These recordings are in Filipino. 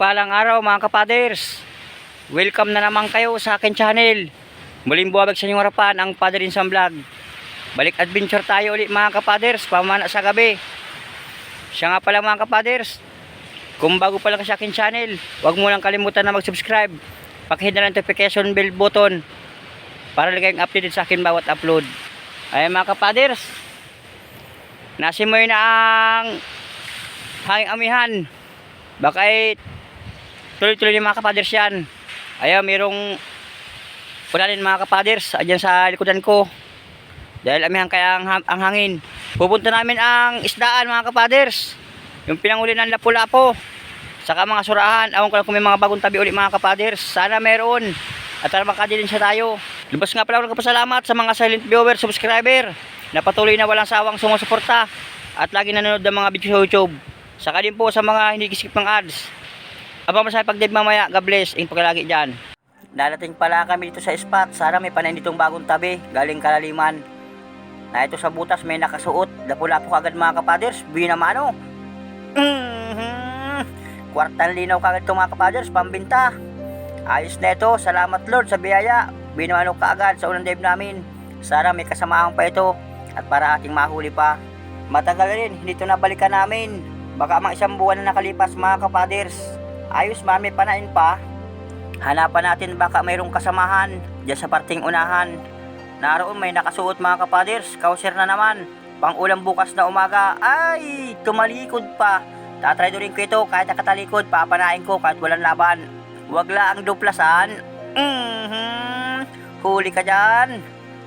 Mapagpalang araw mga kapaders. Welcome na naman kayo sa akin channel. Muling buwabag sa inyong harapan ang Father Insan Vlog. Balik adventure tayo ulit mga kapaders, pamana sa gabi. Siya nga pala mga kapaders, kung bago pa lang sa akin channel, huwag mo lang kalimutan na mag-subscribe. Pakihit na lang notification bell button para lagay ang updated sa akin bawat upload. Ay mga kapaders, nasimoy na ang hanging amihan. Baka ay tuloy-tuloy mga kapaders yan. Ayaw, mayroong ulalin mga kapaders. Ayan sa likodan ko. Dahil amihan kaya ang, ang hangin. Pupunta namin ang isdaan mga kapaders. Yung pinanguli ng lapu-lapo. Saka mga surahan. Awan ko lang kung may mga bagong tabi ulit mga kapaders. Sana meron. At para makadilin siya tayo. Lubos nga pala ako nagpasalamat sa mga silent viewer, subscriber. Na patuloy na walang sawang sumusuporta. At lagi nanonood ng mga video sa YouTube. Saka din po sa mga hindi skip ng ads. Abang masaya pag dead mamaya. God bless. Ingin pagkalagi dyan. Darating pala kami dito sa spot. Sana may panayin ditong bagong tabi. Galing kalaliman. Na ito sa butas may nakasuot. Dapula po kagad mga kapaders. Binamano. Mhm. Kwartang linaw kagad itong mga kapaders. Pambinta. Ayos na ito. Salamat Lord sa biyaya. Binamano kaagad sa unang dive namin. Sana may kasamahan pa ito. At para ating mahuli pa. Matagal rin. Hindi ito nabalikan namin. Baka mga isang buwan na nakalipas mga kapaders. Ayos man, may panain pa. Hanapan natin baka mayroong kasamahan dyan sa parting unahan. Naroon may nakasuot mga kapaders. Kauser na naman. Pang ulam bukas na umaga. Ay, tumalikod pa. Tatry rin ko ito kahit nakatalikod. Papanain ko kahit walang laban. Huwag lang duplasan. Mhm. Huli ka dyan.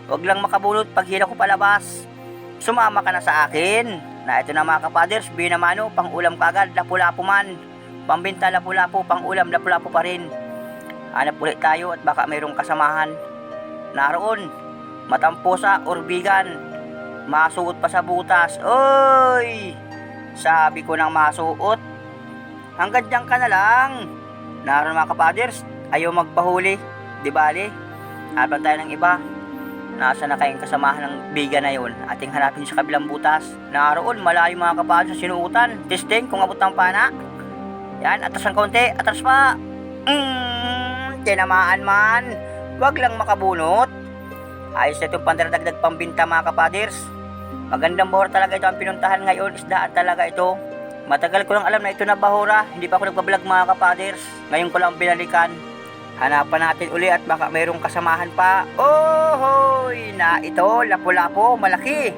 Huwag lang makabulot pag hila ko palabas. Sumama ka na sa akin. Na ito na mga kapaders, binamano, pang ulam kagad, lapu-lapu man. Pambinta lapu-lapu, pang ulam lapu-lapu pa rin. Hanap ulit tayo at baka mayroong kasamahan. Naroon, matamposa, orbigan. Masuot pa sa butas. Oy! Sabi ko nang masuot. Hanggang dyan ka na lang. Naroon mga kapaders, ayaw magpahuli. Di bali? Habang tayo ng iba. Nasa na kayong kasamahan ng biga na yun. Ating hanapin sa kabilang butas. Naroon, malayo mga kapaders sa sinuutan. Testing kung abot ng pana. Yan, atras ng konti. Atras pa. Mm, tinamaan man. Huwag lang makabunot. Ayos na itong pandaradagdag pambinta mga kapaders. Magandang bahura talaga ito ang pinuntahan ngayon. Isdaan talaga ito. Matagal ko lang alam na ito na bahura. Hindi pa ako nagbablog mga kapaders. Ngayon ko lang binalikan. Hanapan natin uli at baka mayroong kasamahan pa. Oh, hoy! Na ito, lapu-lapo, malaki.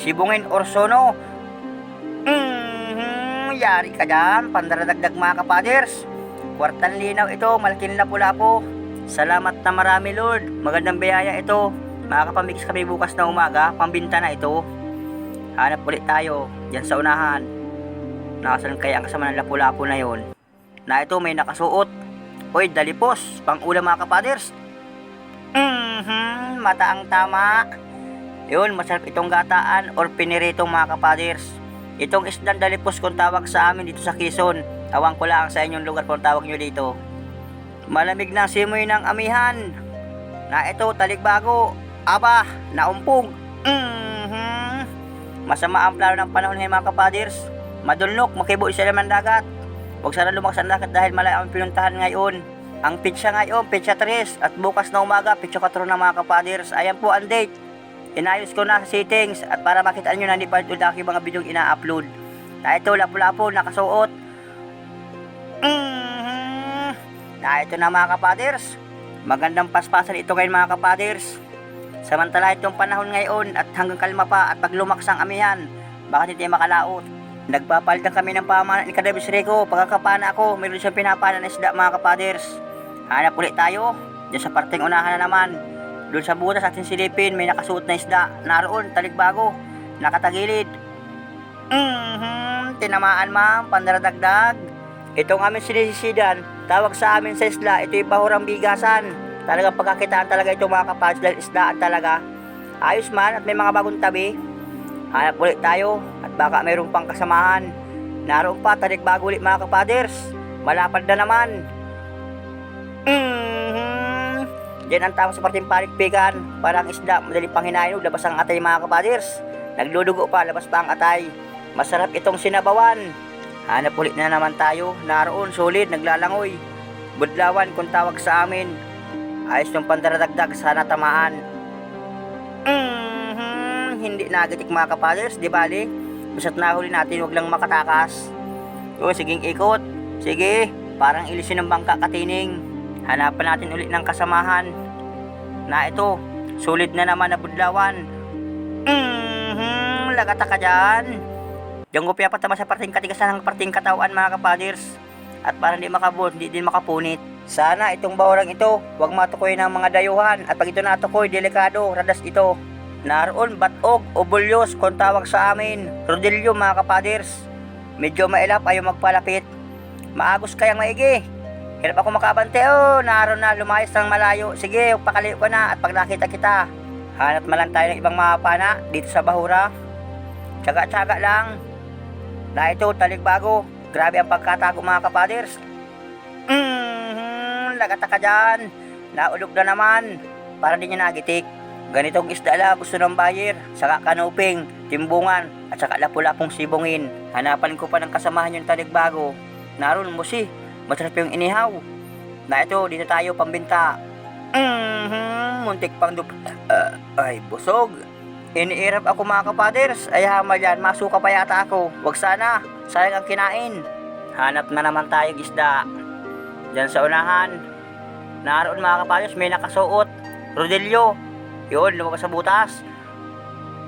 Sibungin Orsono. Mhm, yari ka dyan. Pandaradagdag mga kapaders. Kwartan linaw ito, malaking lapu-lapo. Salamat na marami Lord. Magandang biyaya ito. Makakapamix kami bukas na umaga. Pambinta na ito. Hanap ulit tayo. Diyan sa unahan. Nakasan kaya ang kasama ng lapu-lapo na yon. Na ito may nakasuot. Uy, dalipos. Pang ulam mga kapaders. Mhm, mata ang tama. Yun, masarap itong gataan or piniritong mga kapaders. Itong isdang dalipos kung tawag sa amin dito sa Quezon. Tawang ko lang sa inyong lugar kung tawag nyo dito. Malamig na simoy ng amihan. Na ito, talikbago. Aba, naumpog. Mhm. Masama ang plano ng panahon ngayon mga kapaders. Madulnok, makibo isa naman dagat. Huwag sana lumakas ang dagat dahil malayo ang pinuntahan ngayon. Ang pitsa ngayon, pitsa 3 at bukas na umaga, pitsa 4 na mga kapaders. Ayan po ang date. Inayos ko na sa settings at para makita nyo na hindi pa na aking mga video ina-upload. Na ito, lapu-lapu, nakasuot. Mhm. Na ito na mga kapaders. Magandang paspasan ito ngayon mga kapaders. Samantala itong panahon ngayon at hanggang kalma pa at pag lumakas ang amihan, bakit hindi makalaot? Nagpapalitan kami ng pamanan ni Kadabis Rico. Pagkakapana ako, mayroon siyang pinapana na isda mga kapaders. Hanap ulit tayo. Diyan sa parting unahan na naman. Doon sa butas ating silipin, may nakasuot na isda. Naroon, talikbago. Nakatagilid. Mhm, tinamaan ma'am, pandaradagdag. Itong aming sinisisidan, tawag sa amin sa isla, ito yung bahurang bigasan. Talagang pagkakitaan talaga itong mga kapads dahil isdaan talaga. Ayos man at may mga bagong tabi. Hanap ulit tayo at baka mayroong pang kasamahan. Naroon pa, talikbago ulit mga kapaders. Malapad na naman. Mhm. Diyan ang tama sa parting palikpikan. Parang isda, madali pang hinayin, labas ang atay mga kapaders. Nagdudugo pa, labas pa ang atay. Masarap itong sinabawan. Hanap ulit na naman tayo. Naroon, solid, naglalangoy. Budlawan kung tawag sa amin. Ayos yung pandaradagdag, sana tamaan. Mhm, hindi nagatik mga kapaders, di bali? Basta't nahuli natin, wag lang makatakas. O, siging ikot. Sige, parang ilisin ng bangka katining. Hanapan natin ulit ng kasamahan. Na ito, sulit na naman na budlawan. Mhm, lagata ka dyan. Diyan ko pinapatama sa parting katigasan ng parting katawan mga kapaders. At para hindi makabot, hindi din makapunit. Sana itong bawrang ito, huwag matukoy ng mga dayuhan. At pag ito natukoy, delikado, radas ito. Naroon, batog o bulyos kung tawag sa amin. Rodilyo mga kapaders. Medyo mailap ayaw magpalapit. Maagos kayang maigi. Hirap ako makabante. Oh, naroon na lumayas ng malayo. Sige, pakaliw ko na at pag nakita kita. Hanap man lang tayo ng ibang mga pana dito sa Bahura. Tsaga-tsaga lang. Na ito, taligbago. Grabe ang pagkatago mga kapaders. Mhm, lagata ka dyan. Naulog na naman. Para di niya nagitik. Ganitong isda la gusto ng buyer. Saka kanuping, timbungan, at saka lapu-lapong sibungin. Hanapan ko pa ng kasamahan yung taligbago. Naroon mo si, masarap yung inihaw. Na ito, dito tayo pambinta. Mhm, muntik pang dup... Ah, ay, busog. Iniirap ako mga kapaders. Ay hama yan, masuka pa yata ako. Wag sana, sayang ang kinain. Hanap na naman tayong isda. Diyan sa unahan. Naroon mga kapaders, may nakasuot. Rodelio. Yun, lumabas sa butas.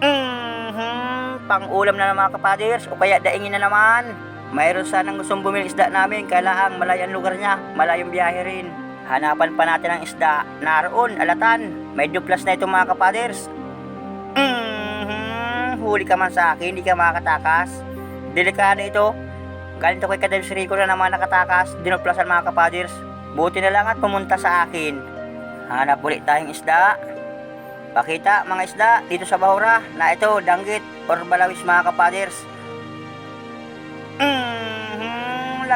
Mhm, pang ulam na ng mga kapaders o kaya daingin na naman. Mayroon sanang gustong bumili isda namin, kailangan malayo ang lugar niya, malayong biyahe rin. Hanapan pa natin ang isda. Naroon, alatan. May duplas na ito mga kapaders. Mhm, huli ka man sa akin, hindi ka makakatakas. Delikado ito. Galing to kay Kadels Rico na naman nakatakas, dinuplasan mga kapaders. Buti na lang at pumunta sa akin. Hanap ulit tayong isda. Pakita mga isda dito sa Bahura na ito, danggit or balawis mga kapaders.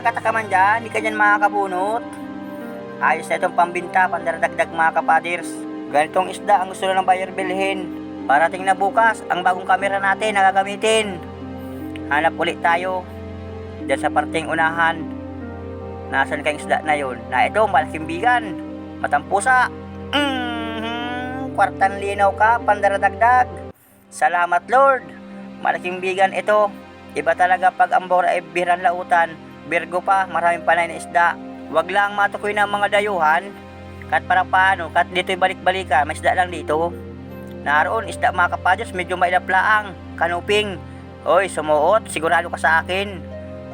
Mhm, lagata ka man dyan, hindi ka dyan makakabunot. Ayos na itong pambinta, pandaradagdag mga kapaders. Ganitong isda ang gusto ng buyer bilhin. Parating na bukas, ang bagong kamera natin na gagamitin. Hanap ulit tayo. Diyan sa parting unahan. Nasaan kayong isda na yun? Na ito, malaking bigan. Matampusa. Mhm, kwartan linaw ka, pandaradagdag. Salamat Lord. Malaking bigan ito. Iba talaga pag ang ay biran lautan. Birgo pa, maraming panay na isda. Wag lang matukoy ng mga dayuhan. Kat para paano, kat dito'y balik-balikan, may isda lang dito. Naroon, isda mga kapaders, medyo mailaplaang, kanuping. Oy, sumuot, sigurado ka sa akin.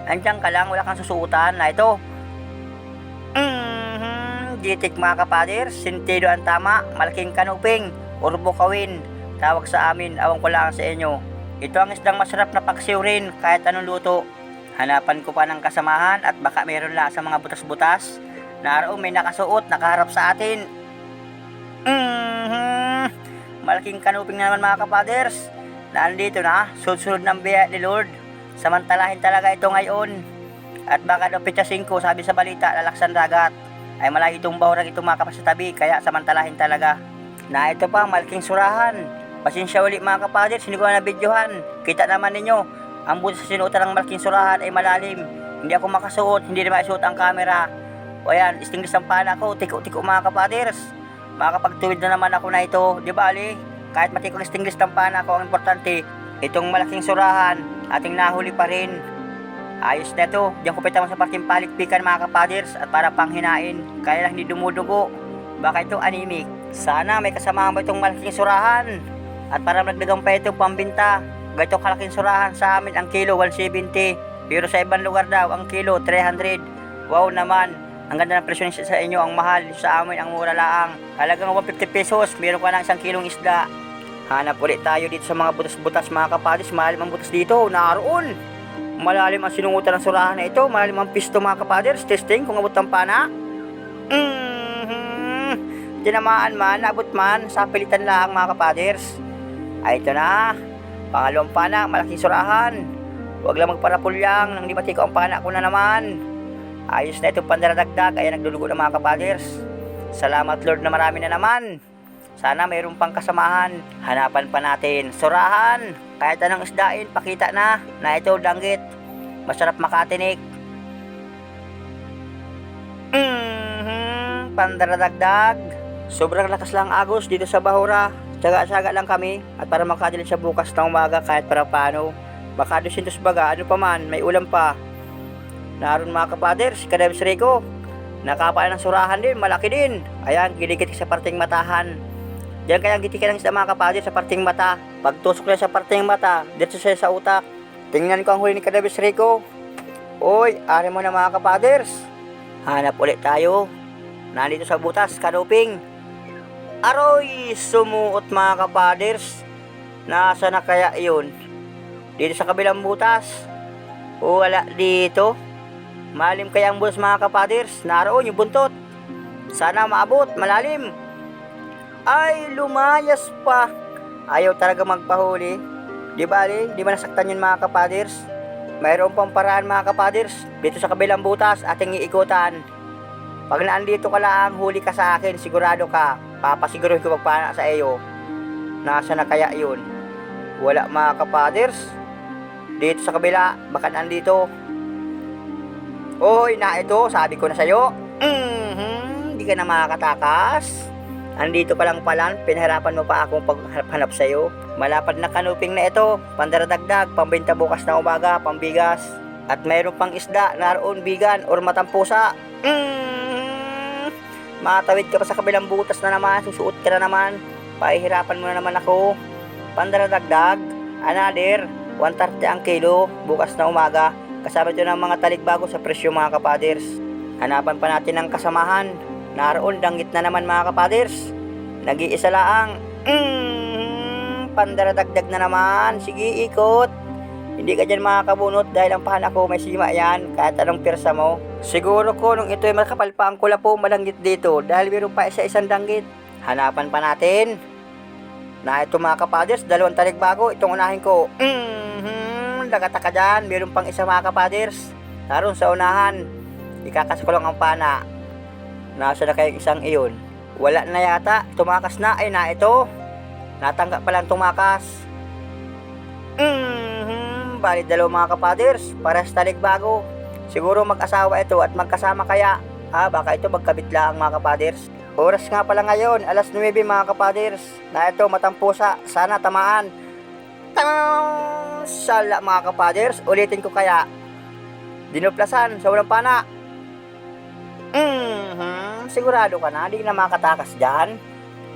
Andiyan ka lang, wala kang susuotan na ito. Mhm, gitik mga kapaders, sentido ang tama, malaking kanuping, urbo kawin. Tawag sa amin, awang ko lang sa inyo. Ito ang isdang masarap na paksiw rin, kahit anong luto. Hanapan ko pa ng kasamahan at baka meron lang sa mga butas-butas. Naroon may nakasuot, nakaharap sa atin. Mhm, malaking kanuping na naman mga kapaders. Nandito na, sunod ng biya ni Lord. Samantalahin talaga ito ngayon. At baka daw pitsa 5, sabi sa balita, lalaksan dagat. Ay malayo itong bahurang itong mga kapas sa tabi, kaya samantalahin talaga. Na ito pa, malaking surahan. Pasensya ulit mga kapaders, hindi ko na videohan. Kita naman ninyo, ang buti sa sinuotan ng malaking surahan ay malalim. Hindi ako makasuot, hindi na maisuot ang camera. O yan, istinglis ang pala ko, tiko-tiko mga kapaders. Makakapagtuwid na naman ako na ito, di ba Ali? Kahit istinglis ng pana ko, ang importante, itong malaking surahan, ating nahuli pa rin. Ayos na ito, diyan ko pitama sa parting palikpikan mga kapaders at para panghinain, kaya lang hindi dumudugo. Baka ito anemic. Sana may kasama mo itong malaking surahan. At para nagdagang pa itong pambinta, ganito kalaking surahan sa amin ang kilo 170. Pero sa ibang lugar daw ang kilo 300. Wow naman, ang ganda ng presyo sa inyo, ang mahal. Sa amin, ang mura laang. Halagang 150 pesos, meron ka ng isang kilong isda. Hanap ulit tayo dito sa mga butas-butas mga kapadis. Malalim ang butas dito, naroon. Malalim ang sinungutan ng surahan na ito. Malalim ang pisto mga kapaders. Testing kung abot ang pana. Mhm. Tinamaan man, abot man, sa pilitan lang mga kapaders. Ay, ito na. Pangalawang pana, malaking surahan. Huwag lang magparapulyang nang di matiko ang pana ko na naman. Ayos na itong pandaradagdag, kaya nagdulugo ng mga kapaders. Salamat Lord na marami na naman. Sana mayroon pang kasamahan. Hanapan pa natin. Surahan. Kahit anong isdain, pakita na na ito danggit. Masarap makatinik. Mhm, pandaradagdag. Sobrang lakas lang agos dito sa Bahura. Tsaga-tsaga lang kami at para makadalhin sa bukas na umaga kahit para paano. Baka 200 baga, ano pa man, may ulam pa. Naroon mga kapader, si Kadebs Rico. Nakapaan ng surahan din, malaki din. Ayan, giligit sa parting matahan. Diyan kaya giti ka ng isda mga kapader sa parting mata. Pagtusok niya sa parting mata, dito siya sa utak. Tingnan ko ang huli ni Kadebs Rico. Oy, ari mo na mga kapaders. Hanap ulit tayo. Nandito sa butas, kanuping. Aroy, sumuot mga kapaders. Nasa na kaya yun? Dito sa kabilang butas. O wala dito. Malim kaya ang butas mga kapaders. Naroon yung buntot. Sana maabot, malalim. Ay, lumayas pa. Ayaw talaga magpahuli. Di bali, di ba nasaktan yun mga kapaders? Mayroon pang paraan mga kapaders. Dito sa kabilang butas, ating iikutan. Pag naandito ka lang, huli ka sa akin, sigurado ka. Papasiguruhin ko magpana sa iyo. Nasa na kaya yun? Wala mga kapaders. Dito sa kabila, baka nandito. Oy, na ito, sabi ko na sa'yo. Mhm, di ka na makakatakas. Andito pa lang pala, pinahirapan mo pa akong paghanap sa'yo. Malapad na kanuping na ito, pandaradagdag, pambenta bukas na umaga, pambigas. At mayroon pang isda, naroon bigan or matampusa. Mm, matawid ka pa sa kabilang butas na naman, susuot ka na naman. Pahihirapan mo na naman ako. Pandaradagdag, another, 130 ang kilo, bukas na umaga. Kasama ito ng mga taligbago sa presyo mga kapaders. Hanapan pa natin ng kasamahan. Naroon, danggit na naman mga kapaders. Nag-iisa laang. Mm, pandaradagdag na naman. Sige, ikot. Hindi ka dyan makakabunot dahil ang pahan ako may sima yan kahit anong pirsa mo. Siguro ko nung ito'y makapal pa ang kula po malanggit dito dahil meron pa isa-isang danggit. Hanapan pa natin. Na ito mga kapaders, dalawang taligbago, itong unahin ko. Mhm, lagata dyan, meron pang isa mga kapaders. Naroon sa unahan, ikakas ko lang ang pana. Nasa na kayong isang iyon? Wala na yata. Tumakas na. Ay na ito. Natanggap pa lang tumakas. Mhm. Bali dalawa mga kapaders. Para sa taligbago. Siguro mag-asawa ito at magkasama kaya. Ah, baka ito magkabit lang mga kapaders. Oras nga pala ngayon. Alas 9 mga kapaders. Na ito matampusa. Sana tamaan. Tang! Sala mga kapaders. Ulitin ko kaya. Dinuplasan sa walang pana. Mhm, sigurado ka na, di na makatakas dyan.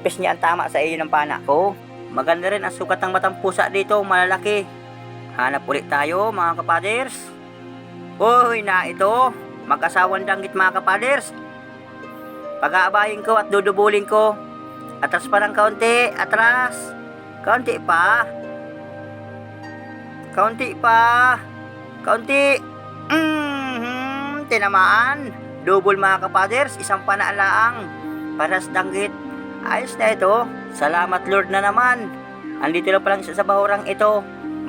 Pes niya ang tama sa iyo ng pana ko. Maganda rin ang sukat ng matang pusa dito, malalaki. Hanap ulit tayo, mga kapaders. Uy, na ito. Mag-asawang danggit, mga kapaders. Pag-aabayin ko at dudubulin ko. Atras pa ng kaunti, atras. Kaunti pa. Kaunti pa. Kaunti. Mhm, tinamaan. Double mga kapaders, isang panaalaang. Para sa danggit. Ayos na ito. Salamat Lord na naman. Andito na palang isa sa bahurang ito.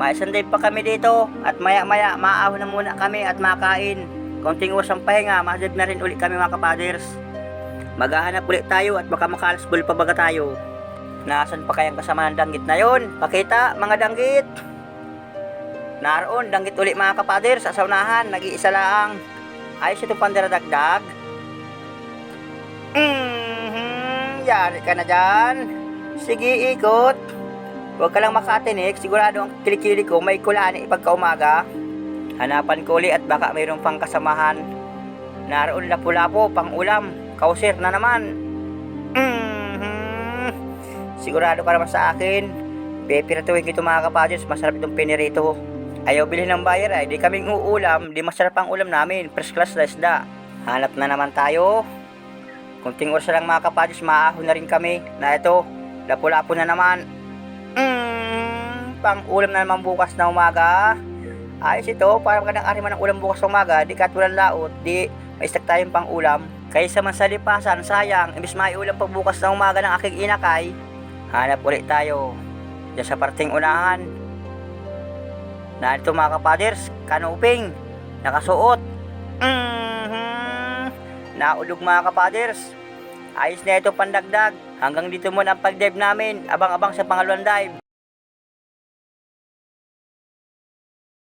May pa kami dito. At maya maya, maahon na muna kami at makain. Konting oras ang pahinga, mahadad na rin ulit kami mga kapaders. Maghahanap ulit tayo at baka makalasbol pa baga tayo. Nasaan pa kayang kasama ng danggit na yon? Pakita, mga danggit. Naroon, danggit ulit mga kapaders sa saunahan, nag-iisa lang. Ayos itong pandaradagdag. Mhm, yari ka na dyan. Sige, ikot. Huwag ka lang makatinik, sigurado ang kilikili ko may kulani ipagkaumaga. Hanapan ko ulit at baka mayroon pang kasamahan. Naroon lapu-lapo, pang ulam, kausir na naman. Mhm, sigurado ka naman sa akin. Pepiratuhin ko ito mga kapadres, masarap itong pinirito. Ayaw bilhin ng buyer ay di kaming uulam, di masarap ang ulam namin, first class na isda. Hanap na naman tayo. Kunting oras lang mga kapadres, maahon na rin kami na ito, lapu-lapo na naman. Mm, pang ulam na naman bukas na umaga. Ayos ito, para magandang ariman ng ulam bukas na umaga, di kat walang laot, di may stack tayong pang ulam. Kaysa man sa lipasan, sayang, imbis may ulam pag bukas na umaga ng aking inakay, hanap ulit tayo. Diyan sa parting unahan, Narito mga kapaders, kanuping, nakasuot. Mhm. Naulog mga kapaders. Ayos na ito pandagdag. Hanggang dito muna ang pag-dive namin. Abang-abang sa pangalawang dive.